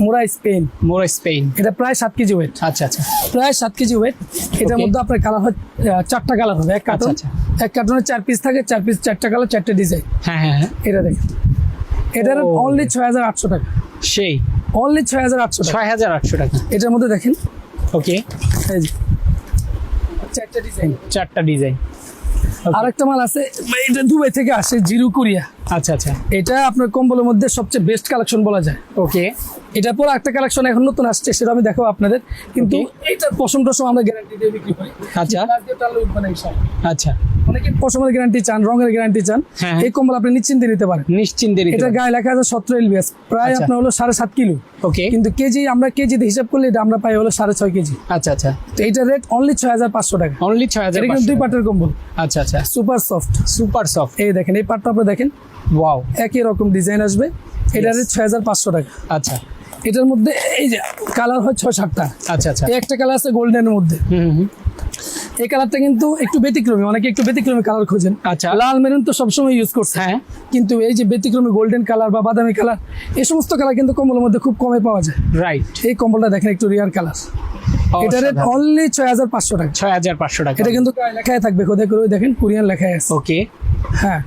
মোরা স্পেন।
মোর স্পেন।
এটা প্রায় সাত কেজি ওয়েট
আচ্ছা আচ্ছা।
প্রায় সাত কেজি ওয়েট এটার মধ্যে আপনার কালার হয় চারটা কালার হবে। এক কার্টুন
আচ্ছা,
এক কার্টুনে চার পিস থাকে। চার পিস চারটা কালার চারটে ডিজাইন
হ্যাঁ হ্যাঁ হ্যাঁ।
এটা দেখেন। এটা
ও।
অনলি ছয় হাজার আটশো টাকা।
সেই।
অনলি ছয় হাজার আটশো
ছয় হাজার আটশো টাকা।
এটার মধ্যে দেখেন।
ওকে।
এই যে। চারটা ডিজাইন
চারটা ডিজাইন
আরেকটা মাল আছে এটা দুবাই থেকে আসে জিরু কোরিয়া।
আচ্ছা আচ্ছা।
এটা আপনার কম্বলের মধ্যে সবচেয়ে বেস্ট কালেকশন বলা যায়।
ওকে।
এটা পর একটা কালেকশন এখন নতুন আসছে সেটা আমি দেখাবো আপনাদের। কিন্তু. এইটার পশম টসম আমরা গ্যারান্টি দিয়ে বিক্রি করি।
আচ্ছা। আচ্ছা।
পশমের গ্যারান্টি চান রঙের গ্যারান্টি চান
হ্যাঁ।
এই কম্বল আপনি নিশ্চিন্তে নিতে পারেন।
নিশ্চিন্তে নিতে
এটা গায়ে লেখা আছে সতেরো এলবিএস প্রায়
আচ্ছা।
আপনার হলো সাড়ে সাত কিলো।
ওকে।
কিন্তু কেজি আমরা কেজিতে হিসাব করলে এটা আমরা পাই হলো সাড়ে ছয় কেজি।
আচ্ছা আচ্ছা।
তো এইটার রেট অনলি ছয় হাজার পাঁচশো টাকা।
অনলি ছয় হাজার
এটা কিন্তু দুই পাটের কম্বল।
আচ্ছা আচ্ছা।
সুপার সফট
সুপার সফট
এই দেখেন এই পাটটা আপনি দেখেন।
ওয়াও
একই রকম ডিজাইন আসবে। এটার রেট ছয় হাজার পাঁচশো টাকা।
আচ্ছা।
এটার মধ্যে এই যে কালার হয় ছয় সাতটা।
আচ্ছা আচ্ছা।
একটা কালার আছে গোল্ডেনের মধ্যে।
হুম, হুম।
এই কালারটা কিন্তু একটু ব্যতিক্রমী অনেকে একটু ব্যতিক্রমী কালার খোঁজেন।
আচ্ছা।
লাল মেরুন তো সবসময় ইউজ করছে।
হ্যাঁ।
কিন্তু এই যে ব্যতিক্রমী গোল্ডেন কালার বা বাদামি কালার এই সমস্ত কালার কিন্তু কম্বলের মধ্যে খুব কমে পাওয়া যায়।
রাইট
এই কম্বলটা দেখেন একটু রিয়ার কালার এটা রেট অনলি ছয় হাজার পাঁচশো টাকা।
ছয় হাজার পাঁচশো টাকা।
এটা কিন্তু লেখায় থাকবে কোথায় করে দেখেন কোরিয়ান লেখায় আছে।
ওকে
হ্যাঁ।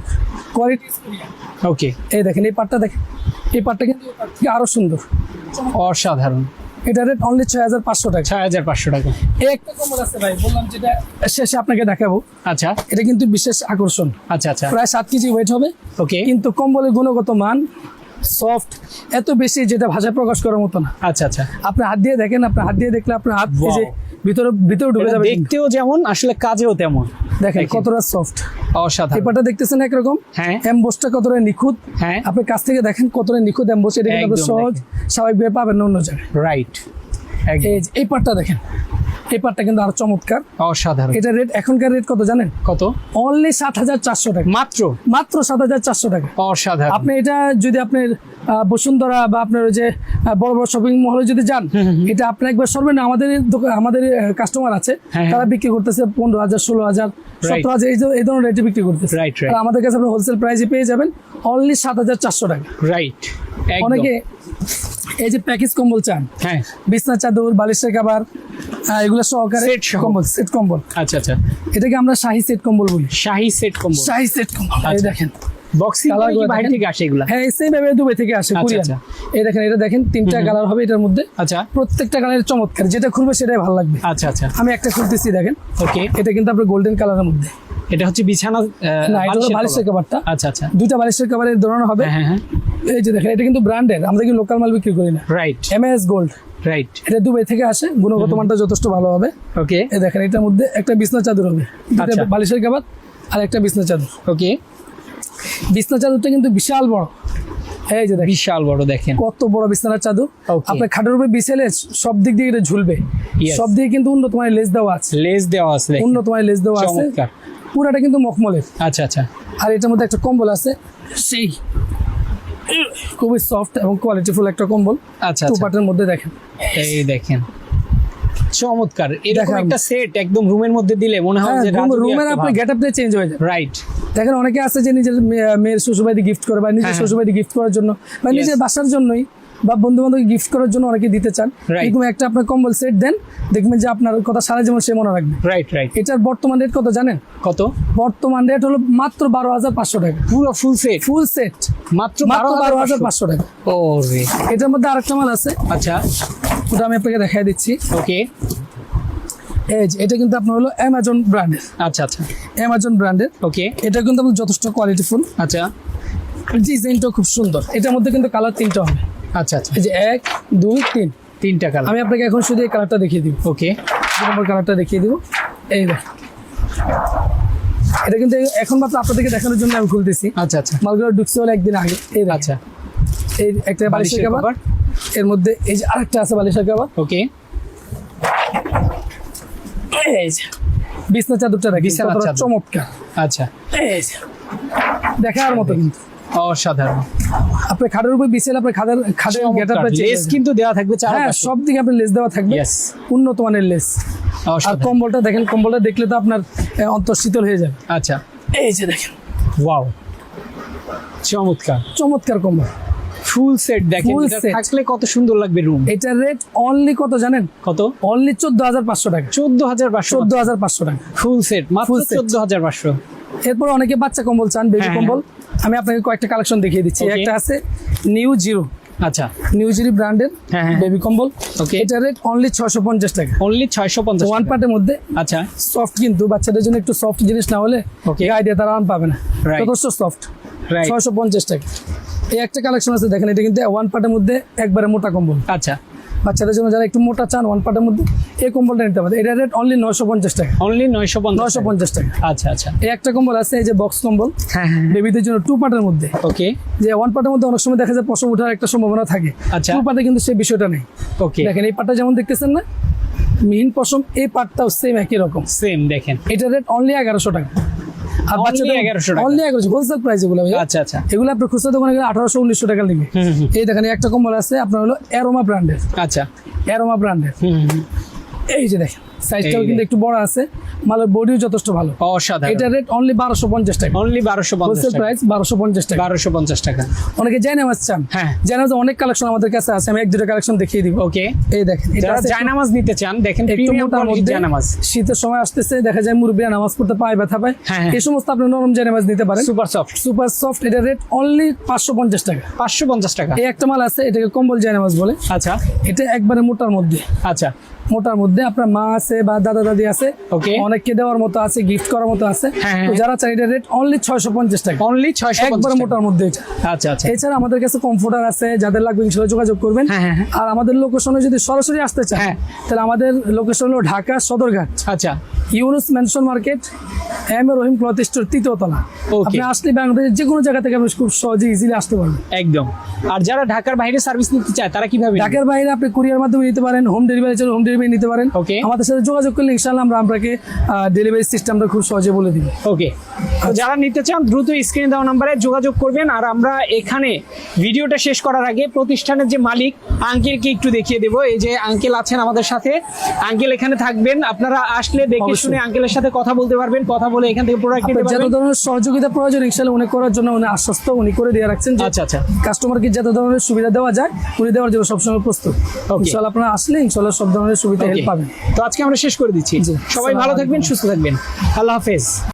কোয়ালিটি
ওকে
এই দেখেন এই পাটটা দেখেন। এই পাটটা কিন্তু আরও সুন্দর।
অসাধারণ।
এটা রেট অনলি ছয় হাজার পাঁচশো টাকা।
ছয় হাজার পাঁচশো টাকা।
একটা কম্বল আছে ভাই বললাম যেটা শেষে আপনাকে দেখাবো।
আচ্ছা।
এটা কিন্তু বিশেষ আকর্ষণ।
আচ্ছা আচ্ছা।
প্রায় সাত কেজি ওয়েট হবে।
ওকে।
কিন্তু কম্বলের গুণগত মান সফট এত বেশি যেটা ভাষায় প্রকাশ করার মতো না।
আচ্ছা আচ্ছা।
আপনি হাত দিয়ে দেখেন আপনার হাত দিয়ে দেখলে আপনার হাত যে. ভিতরে ভিতরে ঢুকে যাবে।
দেখতেও যেমন আসলে কাজেও তেমন।
দেখেন
দেখেন।
কতটা সফট
অসাধারণ।
পেপারটা দেখতেছেন একরকম?
হ্যাঁ।
এমবোসটা কতটা নিখুঁত?
হ্যাঁ।
আপনি কাছ থেকে দেখেন কতটা নিখুঁত এমবোস এটা কিন্তু সহজ। স্বাভাবিকভাবে পাবেন অন্য জায়গায়।
রাইট
এই পাটটা পার্টটা দেখেন। এই পার্টটা কিন্তু আরও চমৎকার।
অসাধারণ।
এটা রেট এখনকার রেট কত জানেন?
কত?
অনলি সাত হাজার চারশো টাকা।
মাত্র?
মাত্র সাত হাজার চারশো টাকা।
অসাধারণ।
আপনি এটা যদি আপনার বসুন্ধরা বা আপনার ওই যে বড় বড় শপিং মহলে যদি যান এটা আপনি একবার সরবেন। আমাদের আমাদের কাস্টমার আছে।
হ্যাঁ, হ্যাঁ।
তারা বিক্রি করতেছে পনেরো হাজার ষোলো হাজার। সতেরো হাজার এই ধরনের রেটে বিক্রি করতেছে।
রাইট
রাইট আমাদের কাছে আপনি হোলসেল প্রাইসে পেয়ে যাবেন অনলি সাত হাজার চারশো টাকা।
রাইট
অনেকে এই যে প্যাকেজ কম্বল চান
হ্যাঁ।
বিছনা চাদর বালিশের কাবার আহ, এগুলো সহকারে
সেট
কম্বল সেট কম্বল।
আচ্ছা আচ্ছা।
এটাকে আমরা শাহি সেট কম্বল বলি।
শাহি সেট কম্বল।
শাহি সেট কম্বল। এই
আচ্ছা।
দেখেন।
বক্সিং কি বাইরে থেকে আসে এগুলা?
হ্যাঁ সেম ভাবে দুবাই থেকে আসে
আচ্ছা,
কোরিয়ান
আচ্ছা।
এই দেখেন এটা দেখেন তিনটা কালার হবে এটার মধ্যে।
আচ্ছা।
প্রত্যেকটা কালারের চমৎকার যেটা খুলবে সেটাই ভালো লাগবে।
আচ্ছা আচ্ছা।
আমি একটা খুলতেছি দেখেন।
ওকে
এটা কিন্তু আপনার গোল্ডেন কালারের মধ্যে।
এটা হচ্ছে বিছানা বালিশের আচ্ছা আচ্ছা।
দুইটা বালিশের হবে।
হ্যাঁ হ্যাঁ
এই যে দেখেন এটা কিন্তু ব্র্যান্ডের আমরা কিন্তু লোকাল মাল বিক্রি করি না।
রাইট
এমএস গোল্ড
রাইট
এটা দুবাই থেকে আসে গুণগত মানটা যথেষ্ট ভালো হবে।
ওকে
দেখেন এটার মধ্যে একটা বিছনা চাদর হবে।
আচ্ছা।
বালিশের কাবার আর একটা বিছনা চাদর।
ওকে
বিছনা চাদরটা কিন্তু বিশাল বড়। এই যে
বিশাল বড় দেখেন।
কত বড় বিছানার চাদর. আপনার খাটের উপরে বিছালে সব দিক দিয়ে এটা ঝুলবে। সব দিকে কিন্তু উন্নত মানের লেস দেওয়া আছে।
লেস দেওয়া আছে।
উন্নত মানের লেস দেওয়া আছে। পুরাটা কিন্তু মখমলের।
আচ্ছা আচ্ছা।
আর এটার মধ্যে একটা কম্বল আছে। সেই খুবই সফট এবং কোয়ালিটিফুল একটা কম্বল।
আচ্ছা
টু
আচ্ছা।
পার্টের মধ্যে দেখেন।
এই দেখেন। চমৎকার। এরকম একটা সেট একদম রুমের মধ্যে দিলে মনে হয়
হ্যাঁ
যে
রুমের আপনার গেট আপটা চেঞ্জ হয়ে যায়।
রাইট
দেখেন অনেকে আছে যে নিজের মেয়ে- মেয়ের শ্বশুরবাড়ি গিফট করে বা নিজের
হ্যাঁ, হ্যাঁ।
শ্বশুরবাড়ি গিফট করার জন্য বা নিজের বাসার জন্যই বা বন্ধু বান্ধব গিফট করার জন্য অনেকে দিতে চান. এরকম একটা আপনার কম্বল সেট দেন দেখবেন যে আপনার কথা সারা জীবন সে মনে রাখবে।
রাইট রাইট
এটার বর্তমান রেট কত জানেন?
কত?
বর্তমান রেট হলো মাত্র বারো হাজার পাঁচশো টাকা।
পুরো ফুল সেট
ফুল সেট
মাত্র
মাত্র বারো হাজার পাঁচশো? টাকা।
ও
এটার মধ্যে আরেকটা মাল আছে।
আচ্ছা।
ওটা আমি আপনাকে দেখাই দিচ্ছি।
ওকে
যে এটা কিন্তু আপনার হলো অ্যামাজন ব্র্যান্ডের
আচ্ছা আচ্ছা।
অ্যামাজন ব্র্যান্ডের
ওকে
এটা কিন্তু আপনার যথেষ্ট কোয়ালিটিফুল
আচ্ছা।
ডিজাইনটা খুব সুন্দর। এটার মধ্যে কিন্তু কালার তিনটা হবে।
আচ্ছা আচ্ছা।
এই যে এক দুই তিন।
তিনটা কালার
আমি আপনাকে এখন শুধু এই কালারটা দেখিয়ে দিব।
ওকে
দু নম্বর কালারটা দেখিয়ে দিব। এই দেখ এটা কিন্তু এখন মাত্র আপনাদেরকে দেখানোর জন্য আমি খুলতেছি।
আচ্ছা আচ্ছা।
মালগুলো ঢুকছে হলো একদিন আগে। এই
আচ্ছা।
এই একটা বালিশের
cover।
এর মধ্যে এই যে আরেকটা আছে বালিশের কাবার
ওকে।
এই যে বিছনা চাদরটা দেখি। চমৎকার।
আচ্ছা।
এই যে দেখার মতো কিন্তু।
অসাধারণ।
আপনি খাটের উপর বিছালে আপনার খাদের খাদের গেটআপটা
লেস কিন্তু দেওয়া থাকবে চার
হ্যাঁ সব দিকে আপনার লেস দেওয়া থাকবে। উন্নত মানের লেস। আর কম্বলটা দেখেন কম্বলটা দেখলে তো আপনার অন্তর শীতল হয়ে যাবে।
আচ্ছা।
এই যে দেখেন।
ওয়াও। চমৎকার।
চমৎকার কম্বল।
ফুল সেট দেখেন এটা থাকলে কত সুন্দর লাগবে রুম
এটার রেট অনলি কত জানেন?
কত?
অনলি চোদ্দ হাজার পাঁচশো টাকা।
চোদ্দ হাজার পাঁচশো
চোদ্দ হাজার পাঁচশো টাকা।
ফুল সেট মাত্র
Full set।
চোদ্দ হাজার পাঁচশো।
এরপর অনেকে বাচ্চা কম্বল চান বেবি
হ্যাঁ,
কম্বল। আমি আপনাকে কয়েকটা কালেকশন দেখিয়ে দিচ্ছি। একটা আছে নিউ জিরো
আচ্ছা।
নিউ জিরো ব্র্যান্ডের
হ্যাঁ, হ্যাঁ।
বেবি কম্বল।
Okay.
এটার রেট অনলি ছশো পঞ্চাশ টাকা।
অনলি ছয়শো পঞ্চাশ
ওয়ান পার্টের মধ্যে
আচ্ছা।
সফট কিন্তু বাচ্চাদের জন্য একটু সফট জিনিস না হলে
Okay.
আইডিয়া তারা আন পাবে না. যথেষ্ট সফট ছয়শো পঞ্চাশ টাকা। এই একটা কালেকশন আছে দেখেন এটা কিন্তু ওয়ান পার্টের মধ্যে একবারে মোটা কম্বল।
আচ্ছা।
বাচ্চাদের জন্য যারা একটু মোটা চান ওয়ান পার্টের মধ্যে এই কম্বলটা নিতে পারে এটা রেট অনলি নয়শো পঞ্চাশ টাকা।
অনলি নয়শো
নয়শো পঞ্চাশ টাকা।
আচ্ছা আচ্ছা।
এই একটা কম্বল আছে এই যে বক্স কম্বল।
হ্যাঁ হ্যাঁ
বেবিদের জন্য টু পার্টের মধ্যে।
ওকে
যে ওয়ান পার্টের মধ্যে অনেক সময় দেখা যায় পশম ওঠার একটা সম্ভাবনা থাকে।
আচ্ছা।
টু পার্টে কিন্তু সেই বিষয়টা নেই।
ওকে
দেখেন এই পার্টটা যেমন দেখতেছেন না মিহিন পশম এই পার্টটাও সেম একই রকম।
সেম দেখেন।
এটা রেট অনলি এগারোশো টাকা। আর বাচ্চাদের
1100 টাকা।
অনলি এগারোশো হোলসেল প্রাইস এগুলো
আচ্ছা আচ্ছা
এগুলো আপনার খুচরা দোকানে গেলে আঠারোশো উনিশশো টাকা নেবে। এই দেখেন একটা কম্বল আছে আপনার হলো এরোমা ব্র্যান্ডের
আচ্ছা
অ্যারোমা ব্র্যান্ডের। এই যে দেখেন সাইজটাও কিন্তু একটু বড় আছে মালের বডিও যথেষ্ট ভালো।
অসাধারণ।
এটা রেট অনলি বারোশো পঞ্চাশ টাকা।
অনলি
হোলসেল প্রাইস বারোশো পঞ্চাশ টাকা।
বারোশো পঞ্চাশ টাকা।
অনেকে জায়নামাজ চান।
হ্যাঁ।
জায়নামাজ অনেক কালেকশন আমাদের কাছে আছে আমি এক দুটো কালেকশন দেখিয়ে দিব।
ওকে
এই দেখেন এটা
জায়নামাজ নিতে চান দেখেন
একটু
প্রিমিয়াম কোয়ালিটির জায়নামাজ।
শীতের সময় আসতেছে দেখা যায় মুরব্বীরা নামাজ পড়তে পায় ব্যথা পায়।
হ্যাঁ, হ্যাঁ।
এই সমস্ত আপনি নরম জায়নামাজ নিতে পারেন।
সুপার সফট
সুপার সফট এটা রেট অনলি পাঁচশো পঞ্চাশ টাকা।
পাঁচশো পঞ্চাশ টাকা।
এই একটা মাল আছে এটাকে কম্বল জায়নামাজ বলে।
আচ্ছা।
এটা একবারে মোটার মধ্যে।
আচ্ছা।
মোটার মধ্যে আপনার মা আছে বা দাদা দাদি আছে. অনেককে দেওয়ার মতো আছে গিফট করার মতো আছে
হ্যাঁ, হ্যাঁ।
তো যারা চাই এটা রেট অনলি ছয়শো পঞ্চাশ টাকা
অনলি ছয়শো
একবার মোটার মধ্যে
আচ্ছা আচ্ছা
এছাড়া আমাদের কাছে কমফোর্টার আছে যাদের লাগবে ইনশাল্লাহ যোগাযোগ করবেন
হ্যাঁ, হ্যাঁ, হ্যাঁ।
আর আমাদের লোকেশনে যদি সরাসরি আসতে চান
হ্যাঁ।
তাহলে আমাদের লোকেশন হলো ঢাকা সদরঘাট
আচ্ছা
Yunus mansion market M A Rahim cloth store তৃতীয়তলা. আপনি আসলে বাংলাদেশের যে কোনো জায়গা থেকে আপনি খুব সহজে ইজিলি আসতে পারবেন।
একদম। আর যারা ঢাকার বাইরে সার্ভিস নিতে চায় তারা কীভাবে
ঢাকার বাইরে আপনি কুরিয়ার মাধ্যমে নিতে পারেন home delivery home delivery delivery নিতে পারেন।
ওকে
আমাদের সাথে যোগাযোগ করলে ইনশাআল্লাহ আমরা আপনাকে ডেলিভারি সিস্টেমটা খুব সহজে বলে দিব।
ওকে যারা নিতে চান দ্রুত স্ক্রিনে দেওয়া নাম্বারে যোগাযোগ করবেন। আর আমরা এখানে ভিডিওটা শেষ করার আগে প্রতিষ্ঠানের যে মালিক আঙ্কেলকে একটু দেখিয়ে দেবো। এই যে আঙ্কেল আছেন আমাদের সাথে। আঙ্কেল এখানে থাকবেন। আপনারা আসলে দেখে শুনে আঙ্কেলের সাথে কথা বলতে পারবেন কথা বলে এখান থেকে প্রোডাক্ট নিতে
আপনার যত ধরনের সহযোগিতা প্রয়োজন ইনশাআল্লাহ উনি করার জন্য উনি আশ্বস্ত উনি করে দিয়ে রাখছেন যে
আচ্ছা আচ্ছা।
কাস্টমারকে যত ধরনের সুবিধা দেওয়া যায় উনি দেওয়ার জন্য সবসময় প্রস্তুত. ইনশাআল্লাহ আপনারা আসলে ইনশাআল্লাহ সব ধরনের সুবিধা হেল্প পাবেন।
তো আজকে আমরা শেষ করে দিচ্ছি। সবাই ভালো থাকবেন সুস্থ থাকবেন। আল্লাহ হাফেজ।